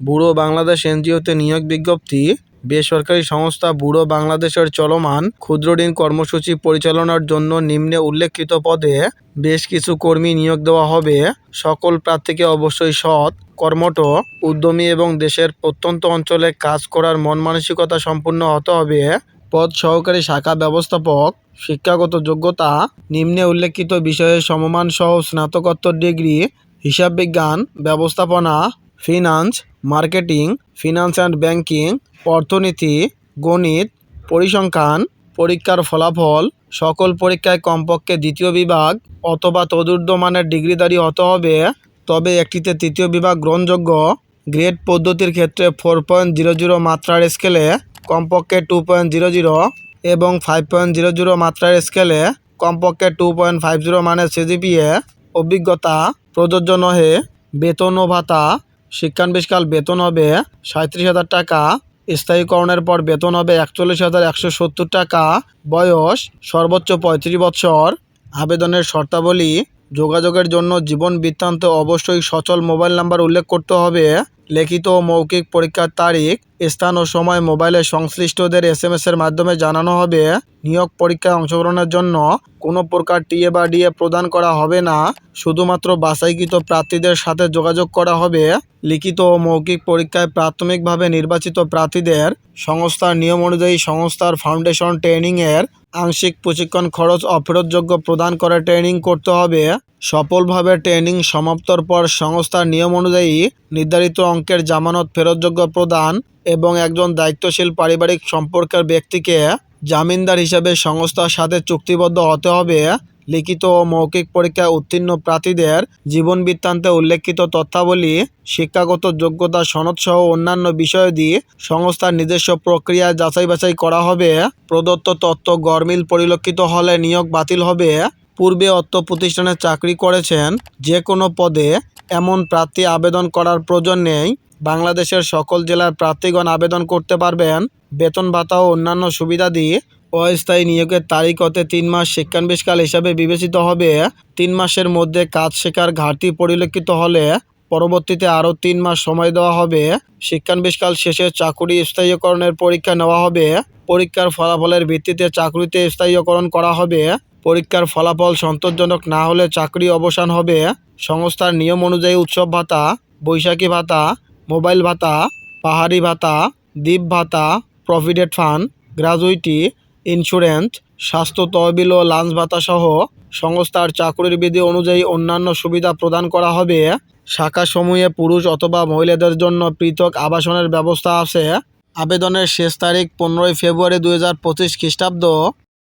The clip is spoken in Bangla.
ব্যুরো বাংলাদেশ এনজিওতে নিয়োগ বিজ্ঞপ্তি, বেসরকারি সংস্থা ব্যুরো বাংলাদেশের চলমান ক্ষুদ্রঋণ কর্মসূচি পরিচালনার জন্য নিম্নে উল্লেখিত পদে বেশ কিছু কর্মী নিয়োগ দেওয়া হবে। সকল প্রার্থীকে অবশ্যই সৎ, কর্মঠ, উদ্যমী এবং দেশের প্রত্যন্ত অঞ্চলে কাজ করার মন মানসিকতা সম্পূর্ণ হতে হবে। পদ সহকারী শাখা ব্যবস্থাপক, শিক্ষাগত যোগ্যতা, নিম্নে উল্লেখিত বিষয়ে সমমান সহ স্নাতকোত্তর ডিগ্রি, হিসাব বিজ্ঞান, ব্যবস্থাপনা finance marketing finance and banking অর্থনীতি, গণিত, পরিসংখ্যান, পরীক্ষার ফলাফল, সকল পরীক্ষায় কমপক্ষে দ্বিতীয় বিভাগ অথবা তদূর্ধ্ব মানের ডিগ্রিধারী হতে হবে। তবে একটিতে তৃতীয় বিভাগ গ্রহণযোগ্য। গ্রেড পদ্ধতির ক্ষেত্রে ফোর পয়েন্ট জিরো জিরো মাত্রার স্কেলে কমপক্ষে টু পয়েন্ট জিরো জিরো এবং ফাইভ পয়েন্ট জিরো জিরো মাত্রার স্কেলে কমপক্ষে টু পয়েন্ট ফাইভ জিরো মানের সিজিপিএ অভিজ্ঞতা, প্রযোজ্য নহে, বেতন ও ভাতা শিক্ষানবিষ্কাল বেতন হবে সাঁত্রিশ হাজার টাকা। স্থায়ীকরণের পর বেতন হবে একচল্লিশ হাজার একশো সত্তর টাকা। বয়স সর্বোচ্চ পঁয়ত্রিশ বছর। আবেদনের শর্তাবলী যোগাযোগের জন্য জীবন বৃত্তান্ত অবশ্যই সচল মোবাইল নাম্বার উল্লেখ করতে হবে। লিখিত ও মৌখিক পরীক্ষার তারিখ, স্থান ও সময় মোবাইলে সংশ্লিষ্টদের এস এম এর মাধ্যমে জানানো হবে। নিয়োগ পরীক্ষায় অংশগ্রহণের জন্য কোনো প্রকার টিএ বা ডিএ প্রদান করা হবে না। শুধুমাত্র বাছাইকৃত প্রার্থীদের সাথে যোগাযোগ করা হবে। লিখিত ও মৌখিক পরীক্ষায় প্রাথমিকভাবে নির্বাচিত প্রার্থীদের সংস্থার নিয়ম অনুযায়ী সংস্থার ফাউন্ডেশন ট্রেনিংয়ের আংশিক প্রশিক্ষণ খরচ অফেরতযোগ্য প্রদান করে ট্রেনিং করতে হবে। সফলভাবে ট্রেনিং সমাপ্তর পর সংস্থার নিয়ম অনুযায়ী নির্ধারিত অঙ্কের জামানত ফেরতযোগ্য প্রদান এবং একজন দায়িত্বশীল পারিবারিক সম্পর্কের ব্যক্তিকে জামিনদার হিসেবে সংস্থার সাথে চুক্তিবদ্ধ হতে হবে, লিখিত ও মৌখিক পরীক্ষায় উত্তীর্ণ প্রার্থীদের জীবন বৃত্তান্তে উল্লেখিত তথ্যাবলী, শিক্ষাগত যোগ্যতা সনদসহ অন্যান্য বিষয় দিয়ে সংস্থার নিজস্ব প্রক্রিয়া যাচাই বাছাই করা হবে, প্রদত্ত তথ্য গরমিল পরিলক্ষিত হলে নিয়োগ বাতিল হবে পূর্বে অর্থ প্রতিষ্ঠানে চাকরি করেছেন, যে কোনো পদে এমন প্রার্থী আবেদন করার প্রয়োজন নেই। বাংলাদেশের সকল জেলার প্রার্থীগণ আবেদন করতে পারবেন। বেতন ভাতা ও অন্যান্য সুবিধা দিয়ে অস্থায়ী নিয়োগের তারিখ হতে তিন মাস শিক্ষানবিষ্কাল হিসাবে বিবেচিত হবে। তিন মাসের মধ্যে কাজ শেখার ঘাটতি পরিলক্ষিত হলে পরবর্তীতে আরও তিন মাস সময় দেওয়া হবে। শিক্ষানবিষ্কাল শেষে চাকুরি স্থায়ীকরণের পরীক্ষা নেওয়া হবে। পরীক্ষার ফলাফলের ভিত্তিতে চাকরিতে স্থায়ীকরণ করা হবে। পরীক্ষার ফলাফল সন্তোষজনক না হলে চাকরি অবসান হবে সংস্থার নিয়ম অনুযায়ী উৎসব ভাতা, বৈশাখী ভাতা, মোবাইল ভাতা, পাহাড়ি ভাতা, দ্বীপ ভাতা, প্রভিডেন্ট ফান্ড গ্র্যাজুইটি ইন্স্যুরেন্স, স্বাস্থ্য তহবিল ও লাঞ্চ ভাতা সহ সংস্থার চাকরির বিধি অনুযায়ী অন্যান্য সুবিধা প্রদান করা হবে শাখাসমূহে পুরুষ অথবা মহিলাদের জন্য পৃথক আবাসনের ব্যবস্থা আছে আবেদনের শেষ তারিখ পনেরোই ফেব্রুয়ারি দুই হাজার পঁচিশ খ্রিস্টাব্দ।